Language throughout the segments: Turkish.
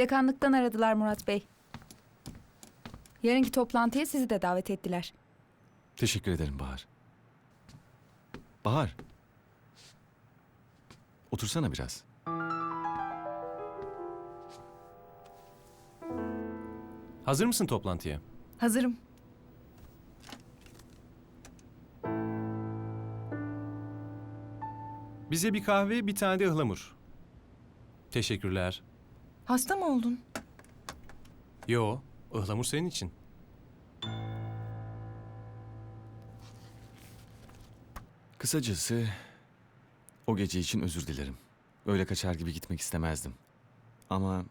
Dekanlıktan aradılar Murat Bey. Yarınki toplantıya sizi de davet ettiler. Teşekkür ederim Bahar. Bahar. Otursana biraz. Hazır mısın toplantıya? Hazırım. Bize bir kahve, bir tane de ıhlamur. Teşekkürler. Hasta mı oldun? Yo, ıhlamur senin için. Kısacası o gece için özür dilerim. Öyle kaçar gibi gitmek istemezdim. Ama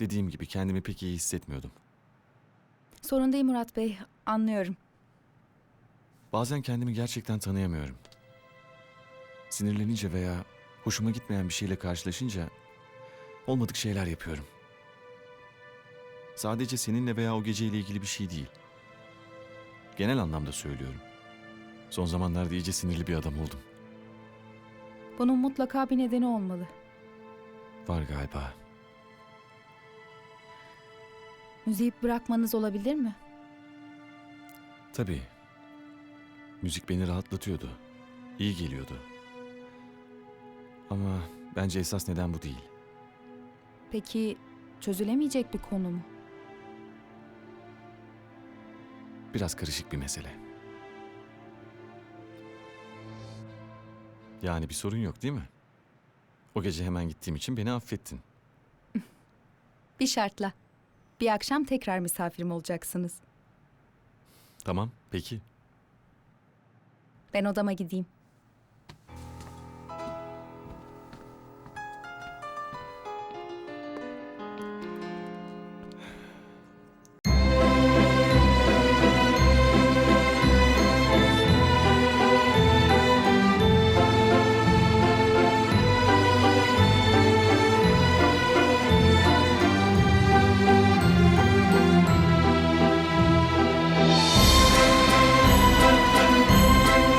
dediğim gibi kendimi pek iyi hissetmiyordum. Sorun değil Murat Bey. Anlıyorum. Bazen kendimi gerçekten tanıyamıyorum. Sinirlenince veya hoşuma gitmeyen bir şeyle karşılaşınca olmadık şeyler yapıyorum. Sadece seninle veya o geceyle ilgili bir şey değil. Genel anlamda söylüyorum. Son zamanlarda iyice sinirli bir adam oldum. Bunun mutlaka bir nedeni olmalı. Var galiba. Müziği bırakmanız olabilir mi? Tabii. Müzik beni rahatlatıyordu. İyi geliyordu. Ama bence esas neden bu değil. Peki çözülemeyecek bir konu mu? Biraz karışık bir mesele. Yani bir sorun yok değil mi? O gece hemen gittiğim için beni affettin. Bir şartla. Bir akşam tekrar misafirim olacaksınız. Tamam, peki. Ben odama gideyim.